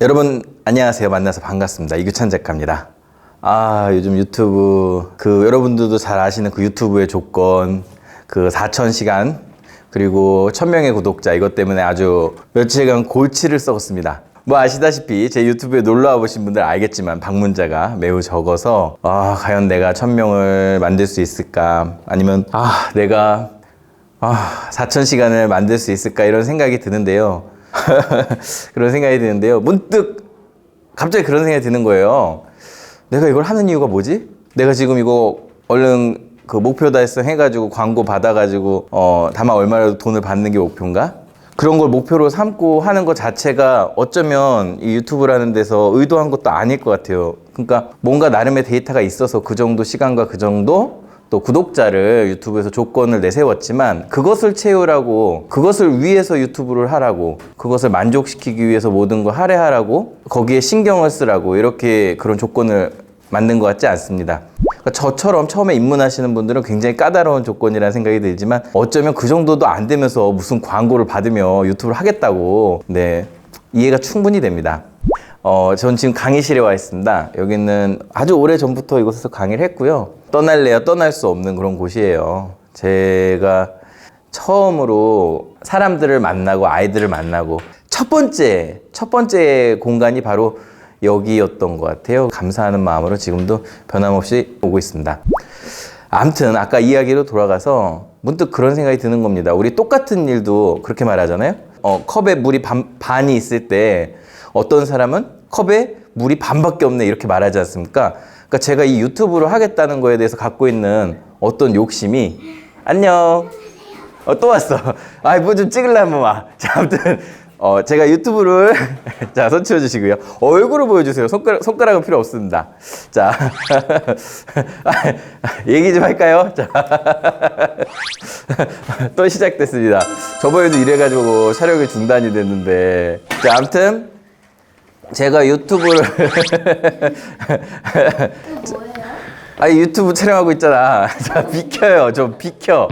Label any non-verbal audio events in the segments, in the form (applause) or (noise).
여러분 안녕하세요. 만나서 반갑습니다. 이규찬 작가입니다. 아 요즘 유튜브 그 여러분들도 잘 아시는 그 유튜브의 조건 그 4천 시간 그리고 1000명의 구독자 이것 때문에 아주 며칠간 골치를 썩었습니다. 뭐 아시다시피 제 유튜브에 놀러 와 보신 분들 알겠지만 방문자가 매우 적어서 아 과연 내가 1000명을 만들 수 있을까 아니면 아 내가 아, 4천 시간을 만들 수 있을까 이런 생각이 드는데요. (laughs) 그런 생각이 드는데요. 문득 갑자기 그런 생각이 드는 거예요. 내가 이걸 하는 이유가 뭐지? 내가 지금 이거 얼른 그 목표 달성 해가지고 광고 받아가지고 어 다만 얼마라도 돈을 받는 게 목표인가? 그런 걸 목표로 삼고 하는 것 자체가 어쩌면 이 유튜브라는 데서 의도한 것도 아닐 것 같아요. 그러니까 뭔가 나름의 데이터가 있어서 그 정도 시간과 그 정도 또 구독자를 유튜브에서 조건을 내세웠지만 그것을 채우라고 그것을 위해서 유튜브를 하라고 그것을 만족시키기 위해서 모든 걸 할애하라고 거기에 신경을 쓰라고 이렇게 그런 조건을 만든 것 같지 않습니다. 그러니까 저처럼 처음에 입문하시는 분들은 굉장히 까다로운 조건이라는 생각이 들지만 어쩌면 그 정도도 안 되면서 무슨 광고를 받으며 유튜브를 하겠다고 네 이해가 충분히 됩니다. 어, 전 지금 강의실에 와 있습니다. 여기는 아주 오래 전부터 이곳에서 강의를 했고요. 떠날래야 떠날 수 없는 그런 곳이에요. 제가 처음으로 사람들을 만나고 아이들을 만나고 첫 번째, 첫 번째 공간이 바로 여기였던 것 같아요. 감사하는 마음으로 지금도 변함없이 오고 있습니다. 아무튼 아까 이야기로 돌아가서 문득 그런 생각이 드는 겁니다. 우리 똑같은 일도 그렇게 말하잖아요. 어, 컵에 물이 반, 반이 있을 때 어떤 사람은 컵에 물이 반밖에 없네 이렇게 말하지 않습니까? 그러니까 제가 이 유튜브를 하겠다는 거에 대해서 갖고 있는 어떤 욕심이 안녕. 어, 또 왔어. (laughs) 아, 뭐좀 찍으려면 와. (laughs) 자, 아무튼 어, 제가 유튜브를 (laughs) 자, 손 치워 주시고요. 얼굴을 보여 주세요. 손가락 손가락은 필요 없습니다. 자. 얘기 좀 할까요? 자. 또 시작됐습니다. 저번에도 이래 가지고 촬영이 중단이 됐는데. 자, 아무튼 제가 유튜브를 (laughs) 아 유튜브 촬영하고 있잖아. (laughs) 자 비켜요. 좀 비켜.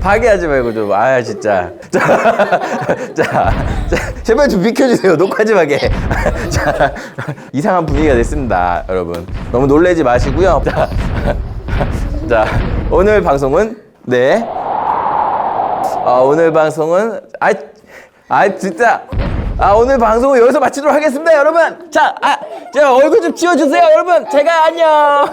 파괴하지 말고 좀. 아 진짜. 자, (laughs) 자, 자 제발 좀 비켜주세요. 녹화 좀 하게. 자 이상한 분위기가 됐습니다, 여러분. 너무 놀래지 마시고요. 자, 자 오늘 방송은 네. 아 오늘 방송은 아, 아 진짜. 아 오늘 방송은 여기서 마치도록 하겠습니다, 여러분. 자, 아, 제가 얼굴 좀 지워주세요, 여러분. 제가 안녕.